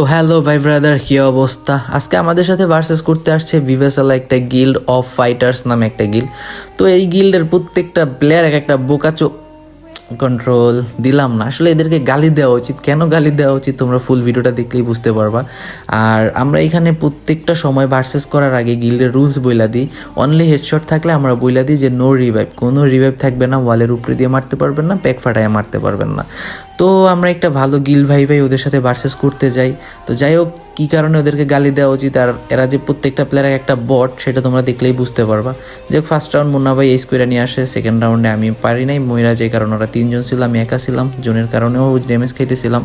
তো হ্যালো ভাই ব্রাদার, কি অবস্থা? আজকে আমাদের সাথে ভার্সেস করতে আসছে ভিভেসালা একটা গিল্ড অফ ফাইটার্স নামে একটা গিল্ড তো এই গিল্ডের প্রত্যেকটা প্লেয়ার এক একটা বোকাচো কন্ট্রোল দিলাম না। আসলে এদেরকে গালি দেওয়া উচিত। কেন গালি দেওয়া উচিত? তোমরা ফুল ভিডিওটা দেখলেই বুঝতে পারবা। আর আমরা এখানে প্রত্যেকটা সময় ভার্সেস করার আগে গিল্ডের রুলস বইলা দিই। অনলি হেডশট থাকলে আমরা বইলা দিই যে নো রিভাইভ কোনো রিভাইভ থাকবে না ওয়ালের উপরে দিয়ে মারতে পারবেন না প্যাক ফাটায় মারতে পারবেন না। তো আমরা একটা ভালো গিল ভাই ভাই ওদের সাথে ভার্সেস করতে যাই। তো যাই হোক, কী কারণে ওদেরকে গালি দেওয়া উচিত? আর এরা যে প্রত্যেকটা প্লেয়ারের একটা বট সেটা তোমরা দেখলেই বুঝতে পারবা। হোক ফার্স্ট রাউন্ড মুন্না ভাই এই স্কোয়ারে নিয়ে আসে সেকেন্ড রাউন্ডে আমি পারি নাই। ময়রা যে কারণে ওরা তিনজন ছিল, আমি একা ছিলাম। জোনের কারণেও ড্যামেজ খাইতেছিলাম।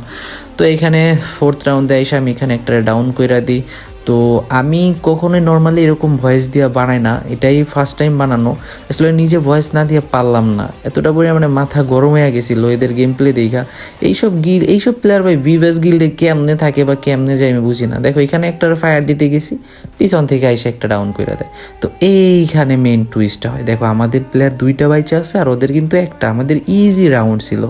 তো এখানে ফোর্থ রাউন্ডে এসে আমি এখানে একটা ডাউন কইরা দিই। তো আমি কখনোই নর্মালি এরকম ভয়েস দিয়ে বানাই না, এটাই ফার্স্ট টাইম বানানো। আসলে নিজে ভয়েস না দিয়ে পারলাম না। এতটা পরিমাণে মাথা গরম হয়ে গেছিল এদের গেম প্লে দেখা। এইসব গিল এইসব প্লেয়ার ভাই ভিভাস গিল্ডে কেমনে থাকে বা কেমনে যায় আমি বুঝি না। দেখো, এখানে একটা ফায়ার দিতে গেছি, পিছন থেকে এসে একটা ডাউন করে দেয়। তো এইখানে মেন টুইস্টটা হয়। দেখো, আমাদের প্লেয়ার দুইটা বাইচে আছে আর ওদের কিন্তু একটা। আমাদের ইজি রাউন্ড ছিল।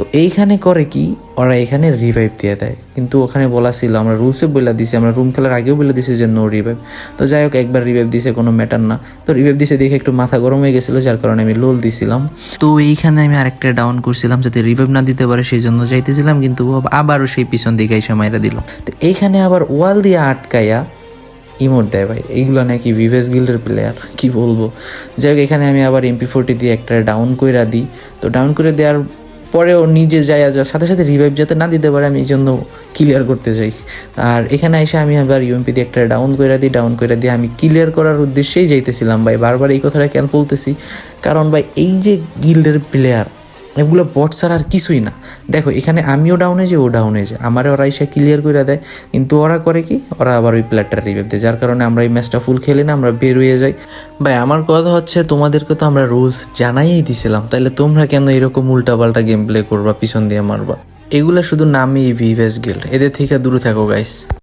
তো এইখানে করে কি? ওরা এখানে রিভাইভ দিয়ে দেয়। কিন্তু ওখানে বলা ছিল, আমরা রুলসে বলে দিছি, আমরা রুম খেলার আগেও বলে দিছি যে নো রিভাইভ তো যাই হোক, একবার রিভাইভ দিছে, কোনো ম্যাটার না। তো রিভাইভ দিছে দেখে একটু মাথা গরম হয়ে গেছিল, যার কারণে আমি লোল দিছিলাম। তো এইখানে আমি আরেকটা ডাউন করছিলাম, যাতে রিভাইভ না দিতে পারে, সেই জন্য যাইতেছিলাম, কিন্তু আবারও সেই পিছন দিকে এসে মাইরা দিল। তো এইখানে আবার ওয়াল দিয়ে আটকাইয়া ইমোট দেয় ভাই। এইগুলো নাকি ভিভেস গিল্ডের প্লেয়ার কি বলব? যাই হোক, এখানে আমি আবার এমপি ফোরটি দিয়ে একটা ডাউন কইরা দিই। তো ডাউন করে দেওয়ার পরেও নিজে যাই আর সাথে সাথে রিভাইভ যাতে না দিতে পারে, আমি এই জন্য ক্লিয়ার করতে যাই আর এখানে এসে আমি আবার ইউএমপি দিয়ে একটা ডাউন করে দিই ডাউন করে দিয়ে আমি ক্লিয়ার করার উদ্দেশ্যেই যাইতেছিলাম। ভাই, বারবার এই কথাটা কেন বলতেছি কারণ ভাই, এই যে গিল্ডের প্লেয়ার এগুলো বট ছাড়া আর কিছুই না। দেখো, এখানে আমিও ডাউনে যে ও ডাউনে যে আমার ওরা এসে ক্লিয়ার করে দেয়। কিন্তু ওরা করে কি? ওরা আবার ওই প্লেয়ারটা রিভাইভ দেয়, যার কারণে আমরা এই ম্যাচটা ফুল খেলি না, আমরা বের হয়ে যাই। ভাই, আমার কথা হচ্ছে তোমাদেরকে তো আমরা রুলস জানাইই দিছিলাম। তাহলে তোমরা কেন এরকম উল্টাপাল্টা গেম প্লে করবা, পিছন দিয়ে মারবা? এগুলো শুধু নামই ভিভেস গিল্ড এদের থেকে দূরে থাকো গাইস